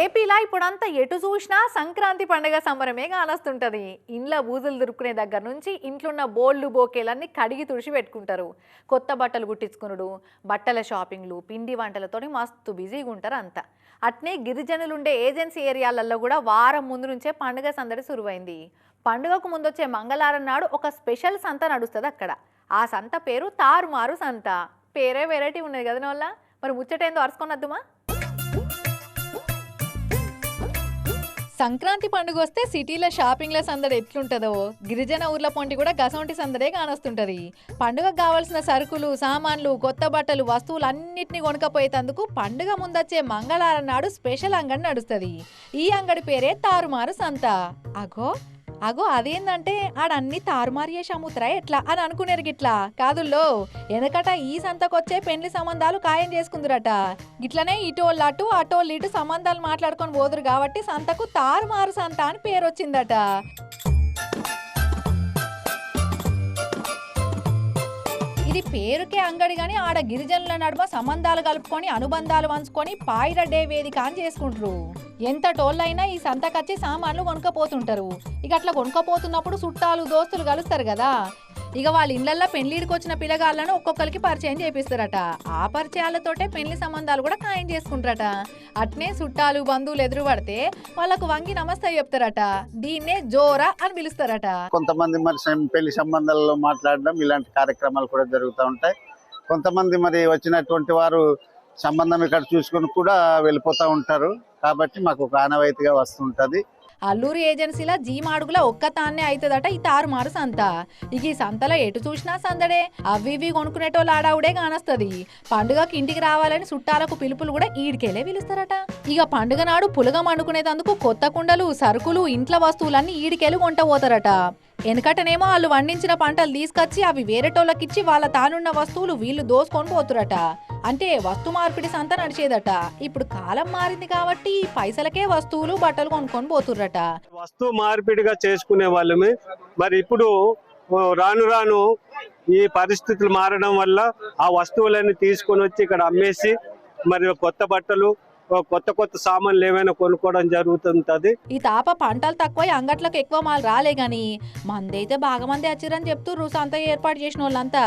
ఏపీలో ఇప్పుడంతా ఎటు చూసినా సంక్రాంతి పండుగ సంబరమే కానొస్తుంటది. ఇంట్లో బూజులు దొరుకునే దగ్గర నుంచి ఇంట్లోన్న బోళ్ళు బోకేలన్నీ కడిగి తుడిచి పెట్టుకుంటారు. కొత్త బట్టలు కుట్టించుకునుడు బట్టల షాపింగ్లు పిండి వంటలతోని మస్తు బిజీగా ఉంటారు అంతా. అట్నే గిరిజనులు ఉండే ఏజెన్సీ ఏరియాలలో కూడా వారం ముందు నుంచే పండుగ సందడి సురువైంది. పండుగకు ముందు వచ్చే మంగళవారం నాడు ఒక స్పెషల్ సంత నడుస్తుంది అక్కడ ఆ సంత పేరు తారుమారు సంత. పేరే వెరైటీ ఉన్నది కదా నోళ్ళ మరి ముచ్చటేందో అరుచుకొనద్దుమా? సంక్రాంతి పండుగ వస్తే సిటీలో షాపింగ్ల సందడి ఎట్లుంటుందో గిరిజన ఊర్ల పొంటి కూడా గసంటి సందడే కానొస్తుంటది. పండుగకు కావాల్సిన సరుకులు సామాన్లు కొత్త బట్టలు వస్తువులు అన్నిటిని కొనకపోయేందుకు పండుగ ముందొచ్చే మంగళవారం నాడు స్పెషల్ అంగడి నడుస్తుంది. ఈ అంగడి పేరే తారుమారు సంత. అగో అగో అదేందంటే ఆడన్ని తారుమారు చేసి అమ్ముతారా ఎట్లా? అని అనుకునేరు గిట్లా. కాదుల్లో వెనకట ఈ సంతకొచ్చే పెండ్లి సంబంధాలు ఖాయం చేసుకుందురట. గిట్లనే ఇటోళ్ళు అటు అటోళ్ళు ఇటు సంబంధాలు మాట్లాడుకొని పోదురు కాబట్టి సంతకు తారుమారు సంత అని పేరు వచ్చిందట ఇది పేరుకే అంగడి గాని ఆడ గిరిజనుల నడుమ సంబంధాలు కలుపుకొని అనుబంధాలు వంచుకొని పాయిర డే వేదిక అని చేసుకుంటారు. ఎంత టోళ్ళైనా ఈ సంతకచ్చి సామాన్లు కొనుక్కపోతుంటారు. ఇక అట్లా కొనుక్కపోతున్నప్పుడు చుట్టాలు దోస్తులు కలుస్తారు కదా. ఇక వాళ్ళ ఇళ్ళల్లో పెళ్ళిడికి వచ్చిన పిల్లగాళ్ళను ఒక్కొక్కరికి పరిచయం చేపిస్తారట. ఆ పరిచయాలతోటే పెళ్ళి సంబంధాలు కూడా ఖాయం చేసుకుంటారట. అట్నే చుట్టాలు బంధువులు ఎదురు పడితే వాళ్ళకు వంగి నమస్తే చెప్తారట. దీన్నే జోరా అని పిలుస్తారట. కొంతమంది మరి సం- పెళ్ళి సంబంధాలలో మాట్లాడడం ఇలాంటి కార్యక్రమాలు కూడా జరుగుతూ ఉంటాయి. కొంతమంది మరి వచ్చినటువంటి వారు సంబంధం ఇక్కడ చూసుకొని కూడా వెళ్ళిపోతూ ఉంటారు. కాబట్టి మాకు ఒక ఆనవాయితీగా వస్తుంటది. అల్లూరి ఏజెన్సీల జీమాడుగుల ఒక్క తాన్నే అవుతుందట ఈ తారుమారు సంత. ఇక ఈ సంతలో ఎటు చూసినా సందడే. అవి ఇవి కొనుక్కునేటోళ్ళు ఆడావుడే కానొస్తది. పండుగకి ఇంటికి రావాలని చుట్టాలకు పిలుపులు కూడా ఈడికెళ్ళే పిలుస్తారట. ఇక పండుగ నాడు పులగం వండుకునేందుకు కొత్త కుండలు సరుకులు ఇంట్లో వస్తువులన్నీ ఈడికెళ్ళి కొంట పోతారట వెనకటనేమో వాళ్ళు వండించిన పంటలు తీసుకొచ్చి అవి వేరేటోళ్ళకిచ్చి వాళ్ళ తానున్న వస్తువులు వీళ్ళు దోసుకొని పోతురట. అంటే వస్తు మార్పిడి సంత నడిచేదట. ఇప్పుడు కాలం మారింది కాబట్టి పైసలకే వస్తువులు బట్టలు కొనుక్కొని పోతుర్రట. వస్తువు మార్పిడిగా చేసుకునే వాళ్ళమే. మరి ఇప్పుడు రాను రాను ఈ పరిస్థితులు మారడం వల్ల ఆ వస్తువులన్నీ తీసుకొని వచ్చి ఇక్కడ అమ్మేసి మరి కొత్త బట్టలు కొత్త కొత్త సామాన్లు ఏమైనా కొనుక్కోవడం జరుగుతుంటది. ఈ తాప పంటలు తక్కువ అంగట్లకు ఎక్కువ మాలు రాలే గాని మందైతే బాగా మంది వచ్చిరని చెప్తూ సంత ఏర్పాటు చేసిన వాళ్ళంతా.